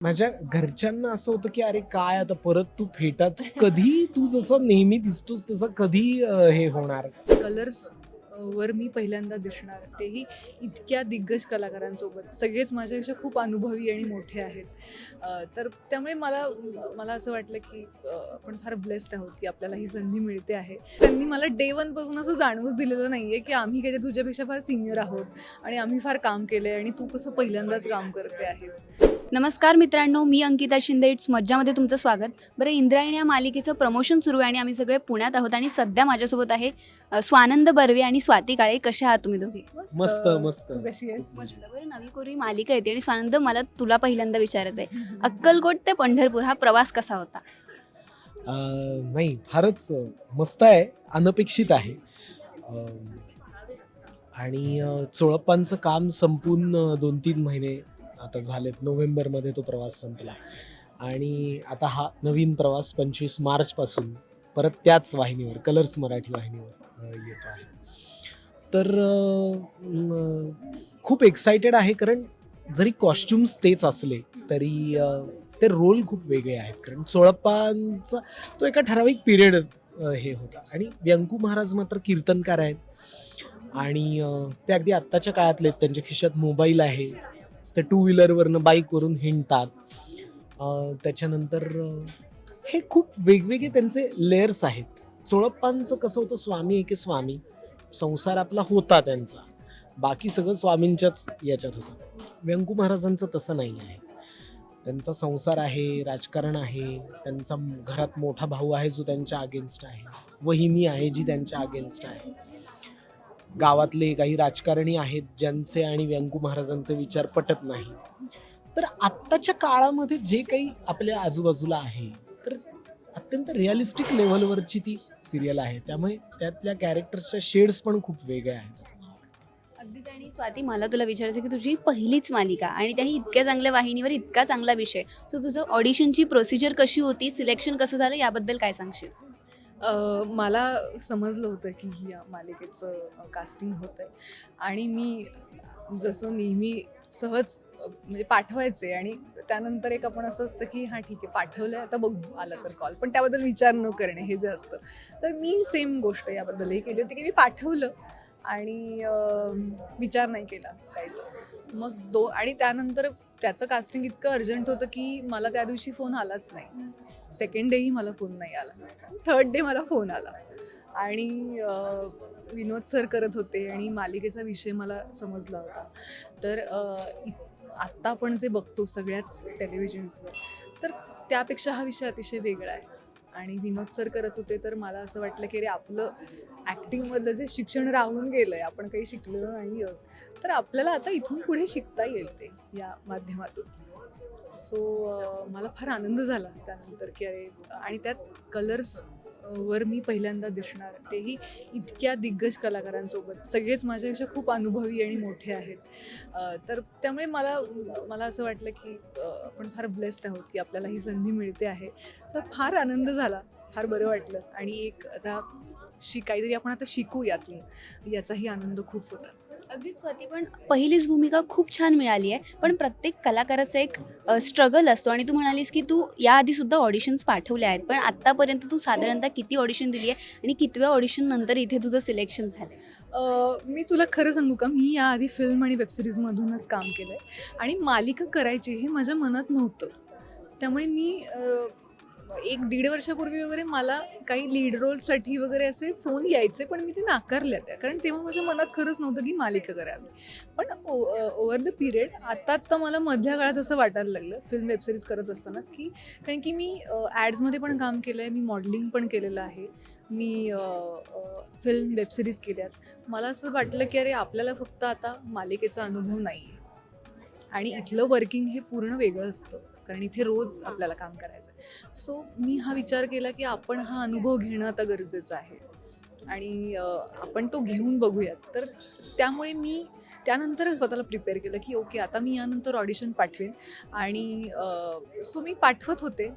माझ्या घरच्यांना असं होतं की अरे काय आता परत तू फेटा? तू कधी तू जसं नेहमी दिसतोस तसं कधी अं, हे होणार कलर्स वर मी पहिल्यांदा दिसणार. तेही इतक्या दिग्गज कलाकारांसोबत. सगळेच माझ्यापेक्षा खूप अनुभवी आणि मोठे आहेत. अ, तर त्यामुळे मला मला असं वाटलं की अ, आपण फार ब्लेस्ड आहोत की आपल्याला ही संधी मिळते आहे. त्यांनी मला डे वनपासून असं जाणवूच दिलेलं नाही आहे की आम्ही काही तुझ्यापेक्षा फार सिनियर आहोत आणि आम्ही फार काम केलं आहे आणि तू कसं पहिल्यांदाच काम करते आहेस. नमस्कार मित्रांनो मी अंकिता शिंदे. इट्स मज्जामध्ये तुमचं स्वागत. बरं इंद्रायणी या मालिकेचं प्रमोशन सुरू आहे आणि आम्ही सगळे पुण्यात आहोत आणि सध्या माझ्यासोबत आहे अ, स्वानंद बर्वे आणि स्वाती काळे. कशा आहात तुम्ही दोघी? मस्त मस्त. तू कशी आहेस मस्त. बरं नवी कोरी मालिका येते आणि स्वानंद मला तुला पहिल्यांदा विचारायचं आहे. अक्कलकोट ते पंढरपूर हा प्रवास कसा होता? अं, नाही फारच अं, मस्त आहे अनपेक्षित आहे. अं, आणि अं, चोळप्पांचं काम संपून अं, दोन तीन महिने आता झालेत नोव्हेंबरमध्ये तो प्रवास संपला. आणि आता हा नवीन प्रवास पंचवीस मार्चपासून परत त्याच वाहिनीवर कलर्स मराठी वाहिनीवर येतो आहे. तर खूप एक्सायटेड आहे कारण जरी कॉस्ट्युम्स तेच असले तरी ते रोल खूप वेगळे आहेत. कारण चोळप्पांचा तो एका ठराविक पिरियड हे होता. आणि व्यंकू महाराज मात्र कीर्तनकार आहेत. आणि ते अगदी आत्ताच्या काळातले आहेत. त्यांच्या खिशात मोबाईल आहे. ते टू व्हीलरवरनं बाईकवरून हिंडतात. त्याच्यानंतर हे खूप वेगवेगळे त्यांचे लेयर्स आहेत. चोळप्पांचं कसं होतं स्वामी एके स्वामी. संसार आपला होता त्यांचा. बाकी सगळं स्वामींच्याच याच्यात होतं. व्यंकू महाराजांचं तसं नाही आहे. त्यांचा संसार आहे राजकारण आहे. त्यांचा घरात मोठा भाऊ आहे जो त्यांच्या अगेन्स्ट आहे. वहिनी आहे जी त्यांच्या अगेन्स्ट आहे. गावातले काही राजकारणी आहेत ज्यांचे आणि व्यंकू महाराजांचे विचार पटत नाही. तर आत्ताच्या काळामध्ये जे काही आपल्या आजूबाजूला आहे तर अत्यंत रिअलिस्टिक लेव्हलवरची ती सिरियल आहे. त्यामुळे त्यातल्या कॅरेक्टर्सच्या शेड्स पण खूप वेगळ्या आहेत असं अगदीच. आणि स्वाती मला तुला विचारायचं की तुझी पहिलीच मालिका आणि त्याही इतक्या चांगल्या वाहिनीवर इतका चांगला विषय सो तुझं ऑडिशनची प्रोसिजर कशी होती सिलेक्शन कसं झालं याबद्दल काय सांगशील? अ, मला समजलं होतं की या मालिकेचं कास्टिंग होतं आहे आणि मी जसं नेहमी सहज अ, म्हणजे पाठवायचे आणि त्यानंतर एक आपण असं असतं की हां ठीक आहे पाठवलं आहे आता बघू आला तर कॉल पण त्याबद्दल विचार न करणे हे जे असतं. तर मी सेम गोष्ट याबद्दलही केली होती की मी पाठवलं. आणि विचार नाही केला काहीच. मग दो आणि त्यानंतर त्याचं कास्टिंग इतकं अर्जंट होतं की मला त्या दिवशी फोन आलाच नाही. सेकंड डेही मला फोन नाही आला. थर्ड डे मला फोन आला. आणि विनोद सर करत होते आणि मालिकेचा विषय मला समजला होता. तर आत्ता आपण जे बघतो सगळ्याच टेलिव्हिजन्सवर तर त्यापेक्षा हा विषय अतिशय वेगळा आहे. आणि विनोद सर करत होते तर मला असं वाटलं की अरे आपलं ॲक्टिंगमधलं जे शिक्षण राहून गेलं आहे आपण काही शिकलेलो नाही आहोत तर आपल्याला आता इथून पुढे शिकता येईल ते या माध्यमातून. सो मला फार आनंद झाला त्यानंतर की अरे आणि त्यात कलर्स वर मी पहिल्यांदा दिसणार. तेही इतक्या दिग्गज कलाकारांसोबत. सगळेच माझ्यापेक्षा खूप अनुभवी आणि मोठे आहेत. तर त्यामुळे मला मला असं वाटलं की आपण फार ब्लेस्ड आहोत की आपल्याला ही संधी मिळते आहे. सो फार आनंद झाला. फार बरं वाटलं. आणि एक आता शि काहीतरी आपण आता शिकू यातून. याचाही आनंद खूप होता. अगदी स्वाती पण पहिलीच भूमिका खूप छान मिळाली आहे. पण प्रत्येक कलाकाराचा एक स्ट्रगल असतो. आणि तू म्हणालीस की तू याआधी सुद्धा ऑडिशन्स पाठवले आहेत. पण आत्तापर्यंत तू साधारणतः किती ऑडिशन दिली आहे आणि कितव्या ऑडिशन नंतर इथे तुझं सिलेक्शन झालं मी तुला खरं सांगू का? मी याआधी फिल्म आणि वेबसिरीजमधूनच काम केलं आहे आणि मालिका करायची हे माझ्या मनात नव्हतं. त्यामुळे मी एक दीड वर्षापूर्वी वगैरे मला काही लीड रोलसाठी वगैरे असे फोन यायचे पण मी ते नाकारल्या त्या कारण तेव्हा माझ्या मनात खरंच नव्हतं की मालिका करावी पण ओव्हर द पिरियड आता आत्ता मला मधल्या काळात असं वाटायला लागलं फिल्म वेबसिरीज करत असतानाच की कारण की मी ॲड्समध्ये पण काम केलं आहे मी मॉडेलिंग पण केलेलं आहे. मी फिल्म वेबसिरीज केल्यात. मला असं वाटलं की अरे आपल्याला फक्त आता मालिकेचा अनुभव नाही आहे आणि इथलं वर्किंग हे पूर्ण वेगळं असतं. कारण इथे रोज आपल्याला काम करायचं आहे सो मी हा विचार केला की आपण हा अनुभव घेणं आता गरजेचं आहे. आणि आपण तो घेऊन बघूयात. तर त्यामुळे मी त्यानंतर स्वतःला प्रिपेअर केलं की ओके आता मी यानंतर ऑडिशन पाठवेन. आणि सो मी पाठवत होते.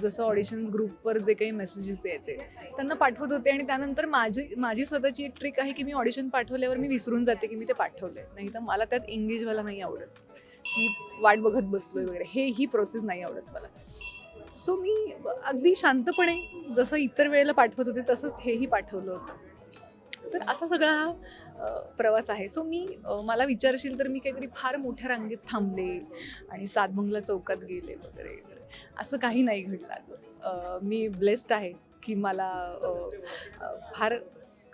जसं ऑडिशन्स ग्रुपवर जे काही मेसेजेस यायचे त्यांना पाठवत होते. आणि त्यानंतर माझी माझी स्वतःची एक ट्रिक आहे की मी ऑडिशन पाठवल्यावर मी विसरून जाते की मी ते पाठवले नाही तर मला त्यात एंगेज व्हायला नाही आवडत. मी वाट बघत बसलोय वगैरे. हे ही प्रोसेस नाही आवडत मला. सो मी अगदी शांतपणे जसं इतर वेळेला पाठवत होते तसंच हेही पाठवलं होतं. तर असा सगळा हा प्रवास आहे. सो मी मला विचारशील तर मी काहीतरी फार मोठ्या रांगेत थांबले आणि सातबंगला चौकात गेले वगैरे. वगैरे असं काही नाही घडलं अगं. मी ब्लेस्ड आहे की मला फार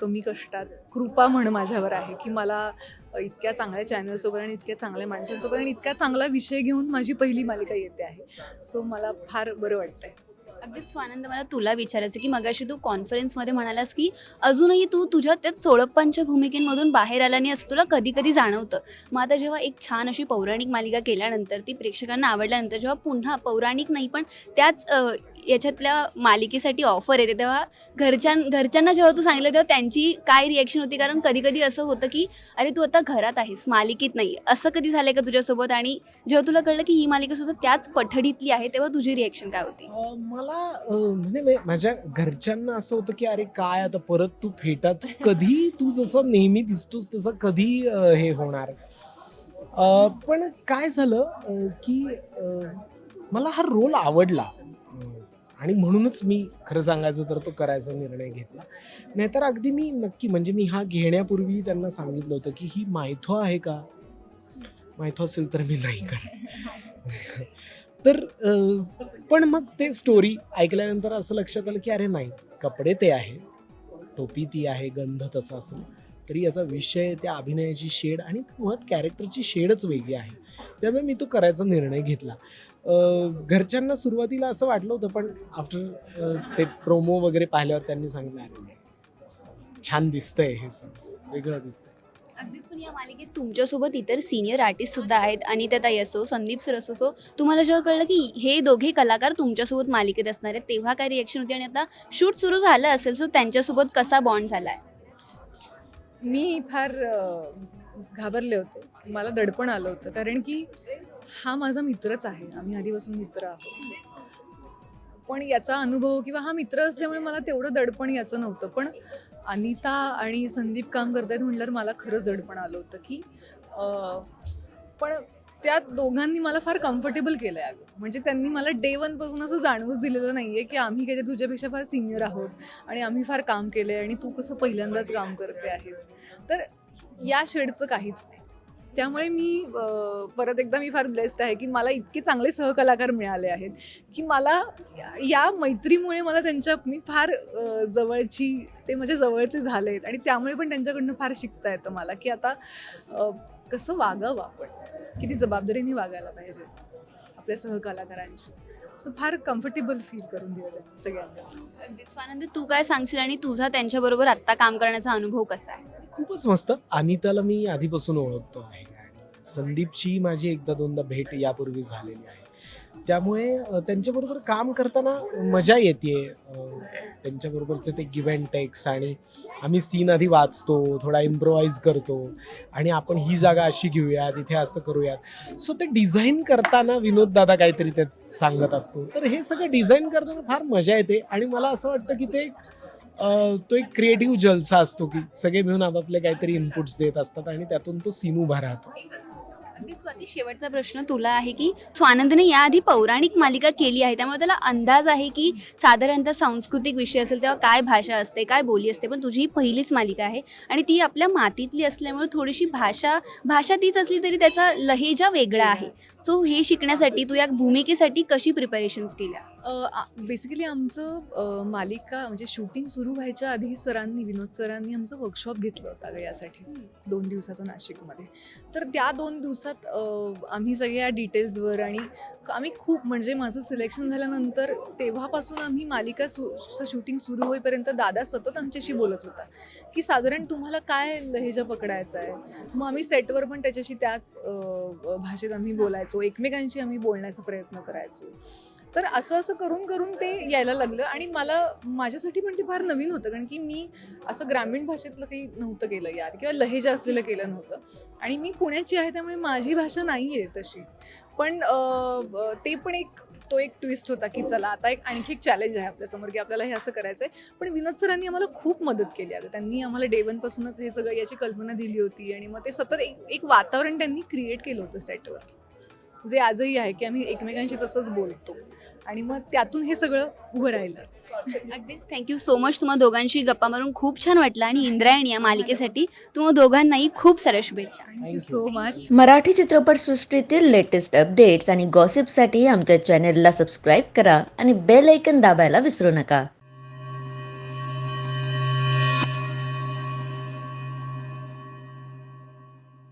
कमी कष्टात कृपा म्हण माझ्यावर आहे की मला इतक्या चांगल्या चॅनलसोबत आणि इतक्या चांगल्या माणसांसोबत आणि इतका चांगला विषय घेऊन माझी पहिली मालिका येते आहे. सो मला फार बरं वाटतं आहे अगदीच स्वानंद मला तुला विचारायचं की मगाशी तू कॉन्फरन्समध्ये म्हणालास की अजूनही तू तुझ्या त्या चोळप्पांच्या भूमिकेमधून बाहेर आला असं तुला कधी कधी जाणवतं? मग आता जेव्हा एक छान अशी पौराणिक मालिका केल्यानंतर ती प्रेक्षकांना आवडल्यानंतर जेव्हा पुन्हा पौराणिक नाही पण त्याच याच्यातल्या मालिकेसाठी ऑफर येते तेव्हा घरच्यां घरच्यांना जेव्हा तू सांगितलं तेव्हा त्यांची काय रिॲक्शन होती? कारण कधी कधी असं होतं की अरे तू आता घरात आहेस मालिकेत नाही. असं कधी झालंय का तुझ्यासोबत? आणि जेव्हा तुला कळलं की ही मालिका सुद्धा त्याच पठडीतली आहे तेव्हा तुझी रिॲक्शन काय होती? मला मला म्हणजे माझ्या घरच्यांना असं होतं की अरे काय आता परत तू फेटा तू कधी तू जसं नेहमी दिसतोस तसं कधी हे होणार? पण काय झालं की मला हा रोल आवडला. आणि म्हणूनच मी खरं सांगायचं तर तो करायचा निर्णय घेतला. नाहीतर अगदी मी नक्की म्हणजे मी हा घेण्यापूर्वी त्यांना सांगितलं होतं की ही मायथो आहे का? मायथो असेल तर मी नाही कर तर पण मग ते स्टोरी ऐकल्यानंतर असं लक्षात आलं की अरे नाही कपडे ते आहे टोपी ती आहे गंध तसा असेल. तरी याचा विषय त्या अभिनयाची शेड आणि मुळात कॅरेक्टरची शेडच वेगळी आहे. त्यामुळे मी तो करायचा निर्णय घेतला. घरच्यांना सुरुवातीला असं वाटलं होतं पण आफ्टर ते प्रोमो वगैरे पाहिल्यावर त्यांनी सांगितलं अरे छान दिसतंय हे सगळं. वेगळं दिसतंय. अगदीच पण या मालिकेत तुमच्यासोबत इतर सिनियर आर्टिस्ट सुद्धा आहेत अनिता ताई असो संदीप सर असो सो तुम्हाला जेव्हा कळलं की हे दोघे कलाकार तुमच्यासोबत मालिकेत असणार आहेत तेव्हा काय रिएक्शन होती आणि आता शूट सुरू झालं असेल सो त्यांच्यासोबत कसा बॉन्ड झाला आहे मी फार घाबरले होते. मला दडपण आलं होतं कारण की हा माझा मित्रच आहे. आम्ही आधीपासून मित्र आहोत. पण याचा अनुभव किंवा हा मित्र असल्यामुळे मला तेवढं दडपण याचं नव्हतं. पण अनिता आणि संदीप काम करतायत म्हटल्यावर मला खरंच दडपण आलं होतं की पण त्या दोघांनी मला फार कम्फर्टेबल केलं आहे अगं. म्हणजे त्यांनी मला डे वनपासून असं जाणवूच दिलेलं नाही आहे की आम्ही काहीतरी तुझ्यापेक्षा फार सिनियर आहोत आणि आम्ही फार काम केलं आहे आणि तू कसं पहिल्यांदाच काम करते आहेस. तर या शेडचं काहीच नाही. त्यामुळे मी परत एकदा मी फार ब्लेस्ड आहे की मला इतके चांगले सहकलाकार मिळाले आहेत की मला या- या मैत्रीमुळे मला त्यांच्या मी फार जवळची ते माझ्या जवळचे झाले आहेत आणि त्यामुळे पण त्यांच्याकडनं फार शिकता येतं मला की आता कसं वागावं आपण? किती जबाबदारीने वागायला पाहिजे आपल्या सहकलाकारांशी सो फार कम्फर्टेबल फील करून दिलं त्यांनी सगळ्यांनाच अगदीच. स्वानंद तू काय सांगशील आणि तुझा त्यांच्याबरोबर आत्ता काम करण्याचा अनुभव कसा आहे? खूपच मस्त. अनिताला मी आधीपासून ओळखतो आहे. आणि संदीपची माझी एकदा दोनदा भेट यापूर्वी झालेली आहे. त्यामुळे त्यांच्याबरोबर काम करताना मजा येते त्यांच्याबरोबरचे ते गिव्ह अँड टेक्स आणि आम्ही सीन आधी वाचतो थोडा इम्प्रोवाइज करतो आणि आपण ही जागा अशी घेऊयात इथे असं करूयात. सो ते डिझाईन करताना विनोद दादा काहीतरी ते सांगत असतो. तर हे सगळं डिझाईन करताना फार मजा येते आणि मला असं वाटतं की ते एक तो एक क्रिएटिव्ह जलसा असतो की सगळे मिळून आपापले काहीतरी इनपुट्स देत असतात आणि त्यातून तो सीन उभा राहतो. अगदी स्वाती शेवटचा प्रश्न तुला आहे की स्वानंदने याआधी पौराणिक मालिका केली आहे त्यामुळे त्याला अंदाज आहे की साधारणतः सांस्कृतिक विषय असेल तेव्हा काय भाषा असते काय बोली असते पण तुझी ही पहिलीच मालिका आहे आणि ती आपल्या मातीतली असल्यामुळे थोडीशी भाषा भाषा तीच असली तरी त्याचा लहेजा वेगळा आहे. सो हे शिकण्यासाठी तू या भूमिकेसाठी कशी प्रिपरेशन्स केल्या? बेसिकली आमचं मालिका म्हणजे शूटिंग सुरू व्हायच्या आधी सरांनी विनोद सरांनी आमचं वर्कशॉप घेतलं होतं यासाठी. दोन दिवसाचं नाशिकमध्ये. तर त्या दोन दिवसात आम्ही सगळ्या डिटेल्सवर आणि आम्ही खूप म्हणजे माझं सिलेक्शन झाल्यानंतर तेव्हापासून आम्ही मालिका सु शूटिंग सुरू होईपर्यंत दादा सतत आमच्याशी बोलत होता की साधारण तुम्हाला काय लहेजा पकडायचा आहे? मग आम्ही सेटवर पण त्याच्याशी त्याच भाषेत आम्ही बोलायचो. एकमेकांशी आम्ही बोलण्याचा प्रयत्न करायचो. तर असं असं करून करून ते यायला लागलं आणि मला माझ्यासाठी पण ते फार नवीन होतं कारण की मी असं ग्रामीण भाषेतलं काही नव्हतं केलं यार किंवा लहेजा असलेलं केलं नव्हतं. आणि मी पुण्याची आहे त्यामुळे माझी भाषा नाही आहे तशी. पण ते पण एक तो एक ट्विस्ट होता की चला आता एक आणखी एक चॅलेंज आहे आपल्यासमोर की आपल्याला हे असं करायचं आहे पण विनोद सरांनी आम्हाला खूप मदत केली अगं. त्यांनी आम्हाला डे वनपासूनच हे सगळं याची कल्पना दिली होती आणि मग ते सतत एक एक वातावरण त्यांनी क्रिएट केलं होतं सेटवर जे आजही आहे की आम्ही एकमेकांशी तसंच बोलतो. आणि मग त्यातून हे सगळं उभं राहिलं. अगदीच. थँक्यू सो मच तुम्हा दोघांशी गप्पा मारून खूप छान वाटलं आणि इंद्रायणी या मालिकेसाठी तुम्हा दोघांनाही खूप साऱ्या शुभेच्छा. Thank you so much Marathi चित्रपटसृष्टीतील लेटेस्ट अपडेट्स आणि गॉसिपसाठी आमच्या चॅनेलला सबस्क्राईब करा आणि बेल ऐकन दाबायला विसरू नका.